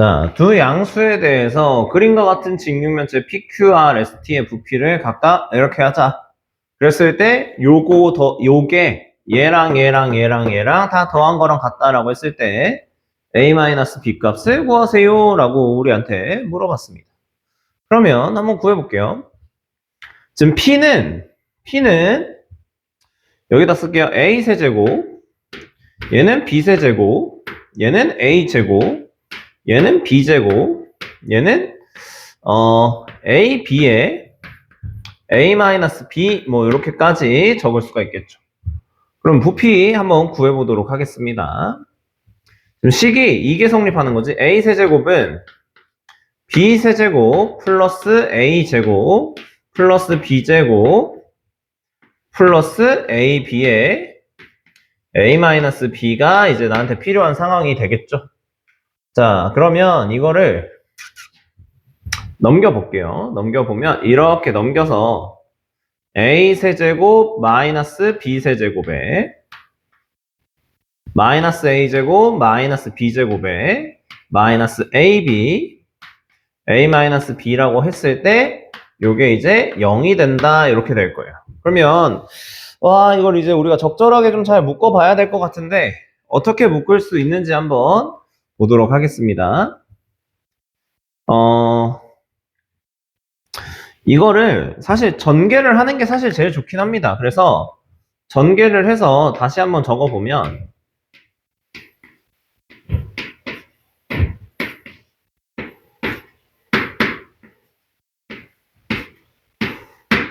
자, 두 양수에 대해서 그림과 같은 직육면체 PQRST의 부피를 각각 이렇게 하자. 그랬을 때 요거 더 요게 얘랑 얘랑 얘랑 얘랑 다 더한 거랑 같다라고 했을 때 a-b 값을 구하세요 라고 우리한테 물어봤습니다. 그러면 한번 구해볼게요. 지금 p는 p는 여기다 쓸게요. a 세제곱 얘는 b 세제곱 얘는 a 제곱 얘는 b제곱 얘는 어 a b에 a-b 뭐 이렇게까지 적을 수가 있겠죠. 그럼 부피 한번 구해 보도록 하겠습니다. 식이 이게 성립하는 거지. a 세제곱은 b 세제곱 플러스 a 제곱 플러스 b 제곱 플러스 a b에 a-b가 이제 나한테 필요한 상황이 되겠죠. 자, 그러면 이거를 넘겨볼게요. 넘겨보면 이렇게 넘겨서 a 세제곱 마이너스 b 세제곱에 마이너스 a 제곱 마이너스 b 제곱에 마이너스 ab a 마이너스 b라고 했을 때 요게 이제 0이 된다 이렇게 될 거예요. 그러면 와 이걸 이제 우리가 적절하게 좀 잘 묶어 봐야 될 것 같은데 어떻게 묶을 수 있는지 한번 보도록 하겠습니다. 어, 이거를 사실 전개를 하는 게 사실 제일 좋긴 합니다. 그래서 전개를 해서 다시 한번 적어보면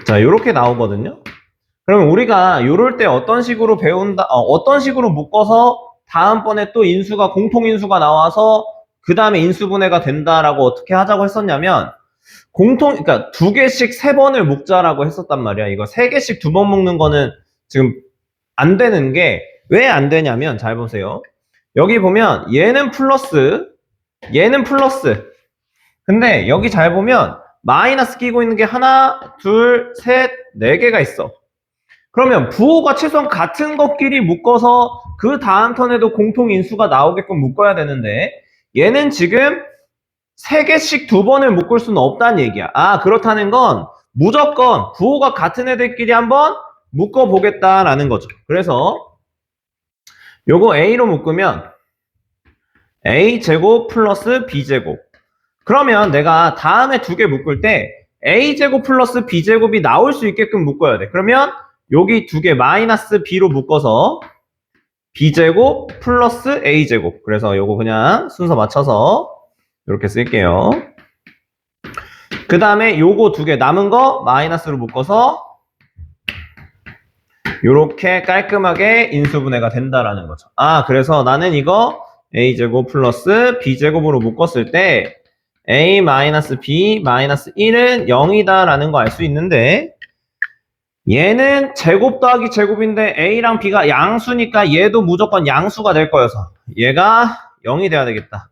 자, 이렇게 나오거든요. 그러면 우리가 이럴 때 어떤 식으로 배운다, 어, 떤 식으로 묶어서 다음번에 또 인수가 공통 인수가 나와서 그 다음에 인수분해가 된다라고 어떻게 하자고 했었냐면 공통 그러니까 두 개씩 세 번을 묶자라고 했었단 말이야. 이거 세 개씩 두번 묶는 거는 지금 안 되는 게 왜 안 되냐면 잘 보세요. 여기 보면 얘는 플러스 얘는 플러스 근데 여기 잘 보면 마이너스 끼고 있는 게 하나, 둘, 셋, 네 개가 있어. 그러면 부호가 최소한 같은 것끼리 묶어서 그 다음 턴에도 공통 인수가 나오게끔 묶어야 되는데 얘는 지금 세 개씩 두 번을 묶을 수는 없다는 얘기야. 아 그렇다는 건 무조건 부호가 같은 애들끼리 한번 묶어 보겠다라는 거죠. 그래서 요거 a로 묶으면 a 제곱 플러스 b 제곱 그러면 내가 다음에 두 개 묶을 때 a 제곱 플러스 b 제곱이 나올 수 있게끔 묶어야 돼. 그러면 여기 두 개 마이너스 b로 묶어서 b제곱 플러스 a제곱. 그래서 요거 그냥 순서 맞춰서 이렇게 쓸게요. 그 다음에 요거 두 개 남은 거 마이너스로 묶어서 요렇게 깔끔하게 인수분해가 된다라는 거죠. 아 그래서 나는 이거 a제곱 플러스 b제곱으로 묶었을 때 a 마이너스 b 마이너스 1은 0이다 라는 거 알 수 있는데 얘는 제곱 더하기 제곱인데 a랑 b가 양수니까 얘도 무조건 양수가 될 거여서 얘가 0이 돼야 되겠다.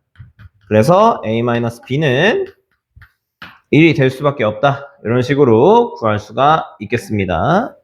그래서 a-b는 1이 될 수밖에 없다. 이런 식으로 구할 수가 있겠습니다.